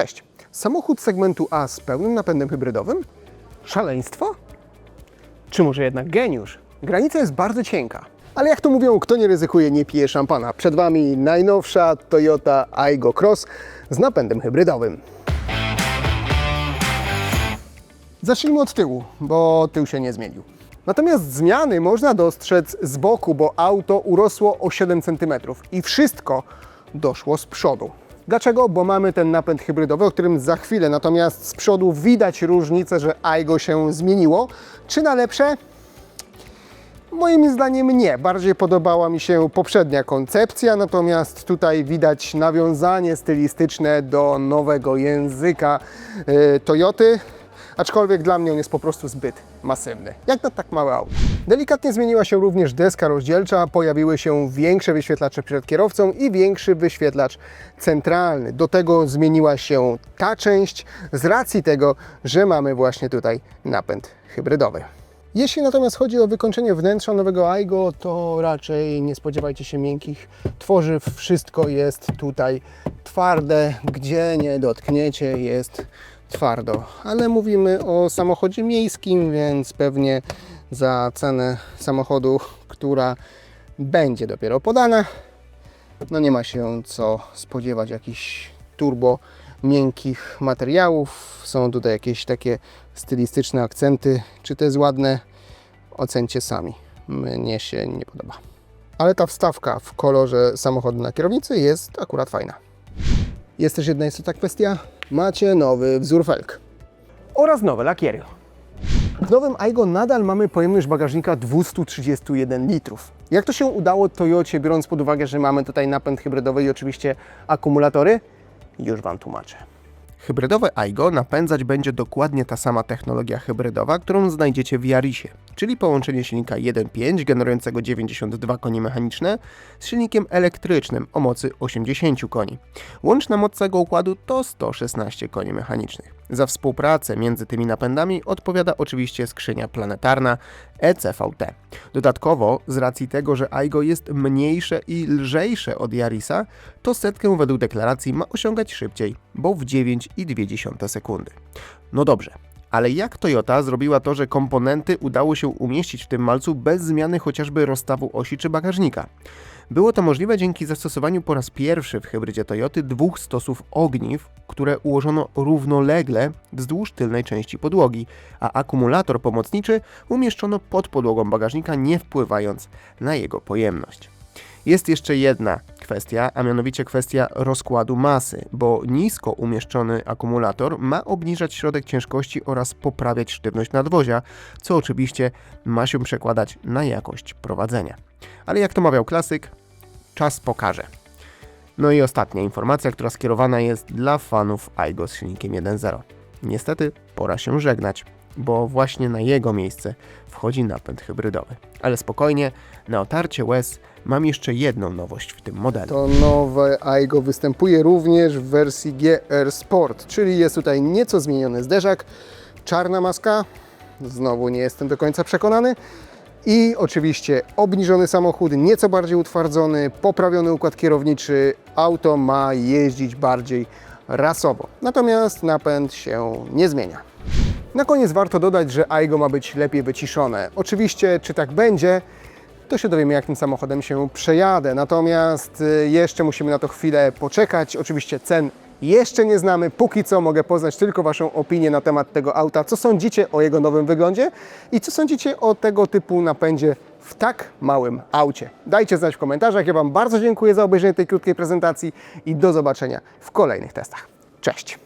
Cześć. Samochód segmentu A z pełnym napędem hybrydowym? Szaleństwo? Czy może jednak geniusz? Granica jest bardzo cienka. Ale jak to mówią, kto nie ryzykuje, nie pije szampana. Przed Wami najnowsza Toyota Aygo Cross z napędem hybrydowym. Zacznijmy od tyłu, bo tył się nie zmienił. Natomiast zmiany można dostrzec z boku, bo auto urosło o 7 cm i wszystko doszło z przodu. Dlaczego? Bo mamy ten napęd hybrydowy, o którym za chwilę, natomiast z przodu widać różnicę, że Aygo się zmieniło. Czy na lepsze? Moim zdaniem nie. Bardziej podobała mi się poprzednia koncepcja, natomiast tutaj widać nawiązanie stylistyczne do nowego języka yy, Toyoty. Aczkolwiek dla mnie on jest po prostu zbyt masywny, jak na tak małe auto. Delikatnie zmieniła się również deska rozdzielcza, pojawiły się większe wyświetlacze przed kierowcą i większy wyświetlacz centralny. Do tego zmieniła się ta część z racji tego, że mamy właśnie tutaj napęd hybrydowy. Jeśli natomiast chodzi o wykończenie wnętrza nowego Aigo, to raczej nie spodziewajcie się miękkich tworzyw. Wszystko jest tutaj twarde, gdzie nie dotkniecie jest twardo. Ale mówimy o samochodzie miejskim, więc pewnie za cenę samochodu, która będzie dopiero podana, no nie ma się co spodziewać jakichś turbo miękkich materiałów. Są tutaj jakieś takie stylistyczne akcenty. Czy to jest ładne? Ocencie sami. Mnie się nie podoba. Ale ta wstawka w kolorze samochodu na kierownicy jest akurat fajna. Jest też jedna istotna kwestia. Macie nowy wzór felg. Oraz nowe lakiery. W nowym Aigo nadal mamy pojemność bagażnika 231 litrów. Jak to się udało Toyocie, biorąc pod uwagę, że mamy tutaj napęd hybrydowy i oczywiście akumulatory? Już Wam tłumaczę. Hybrydowe Aigo napędzać będzie dokładnie ta sama technologia hybrydowa, którą znajdziecie w Yarisie, czyli połączenie silnika 1.5 generującego 92 konie mechaniczne z silnikiem elektrycznym o mocy 80 koni. Łączna moc tego układu to 116 koni mechanicznych. Za współpracę między tymi napędami odpowiada oczywiście skrzynia planetarna ECVT. Dodatkowo, z racji tego, że Aigo jest mniejsze i lżejsze od Yarisa, to setkę według deklaracji ma osiągać szybciej, bo w 9,2 sekundy. No dobrze, ale jak Toyota zrobiła to, że komponenty udało się umieścić w tym malcu bez zmiany chociażby rozstawu osi czy bagażnika? Było to możliwe dzięki zastosowaniu po raz pierwszy w hybrydzie Toyoty dwóch stosów ogniw, które ułożono równolegle wzdłuż tylnej części podłogi, a akumulator pomocniczy umieszczono pod podłogą bagażnika, nie wpływając na jego pojemność. Jest jeszcze jedna kwestia, a mianowicie kwestia rozkładu masy, bo nisko umieszczony akumulator ma obniżać środek ciężkości oraz poprawiać sztywność nadwozia, co oczywiście ma się przekładać na jakość prowadzenia. Ale jak to mawiał klasyk, czas pokaże. No i ostatnia informacja, która skierowana jest dla fanów Aigo z silnikiem 1.0. Niestety pora się żegnać, bo właśnie na jego miejsce wchodzi napęd hybrydowy. Ale spokojnie, na otarcie łez mam jeszcze jedną nowość w tym modelu. To nowe Aigo występuje również w wersji GR Sport, czyli jest tutaj nieco zmieniony zderzak, czarna maska, znowu nie jestem do końca przekonany, i oczywiście obniżony samochód, nieco bardziej utwardzony, poprawiony układ kierowniczy. Auto ma jeździć bardziej rasowo. Natomiast napęd się nie zmienia. Na koniec warto dodać, że Aigo ma być lepiej wyciszone. Oczywiście, czy tak będzie, to się dowiemy, jak tym samochodem się przejadę. Natomiast y, jeszcze musimy na to chwilę poczekać. Oczywiście cen jeszcze nie znamy. Póki co mogę poznać tylko Waszą opinię na temat tego auta. Co sądzicie o jego nowym wyglądzie i co sądzicie o tego typu napędzie w tak małym aucie? Dajcie znać w komentarzach. Ja Wam bardzo dziękuję za obejrzenie tej krótkiej prezentacji i do zobaczenia w kolejnych testach. Cześć!